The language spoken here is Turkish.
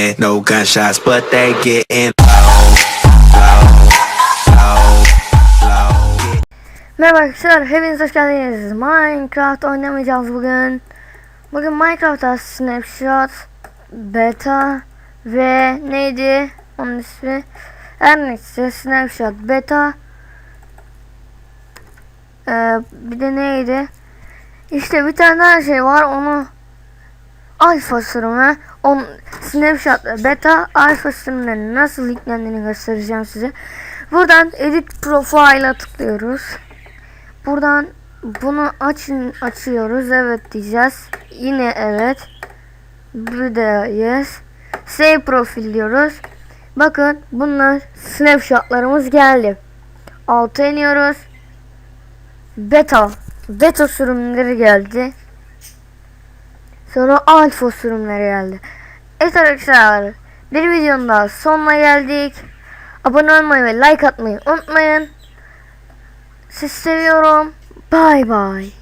minute. No gunshots, but they getting low, low. Merhaba arkadaşlar, hepiniz hoş geldiniz. Minecraft oynamayacağız bugün. Bugün Minecraft'ta Snapshot, Beta ve neydi onun ismi? Her neyse Snapshot, Beta. Ee, bir de neydi? İşte bir tane daha şey var onu Alfa sürümü on Snapshot ve Beta Alfa sürümlerinin nasıl yüklendiğini göstereceğim size. Buradan Edit Profile'a tıklıyoruz. Buradan bunu açın açıyoruz. Evet diyeceğiz. Yine evet. Bir de yes. Save profil diyoruz. Bakın bunlar snapshotlarımız geldi. Alta iniyoruz. Beta. Beta sürümleri geldi. Sonra alfa sürümleri geldi. Evet arkadaşlar. Bir videonun daha sonuna geldik. Abone olmayı ve like atmayı unutmayın. Sizi seviyorum. Bye bye.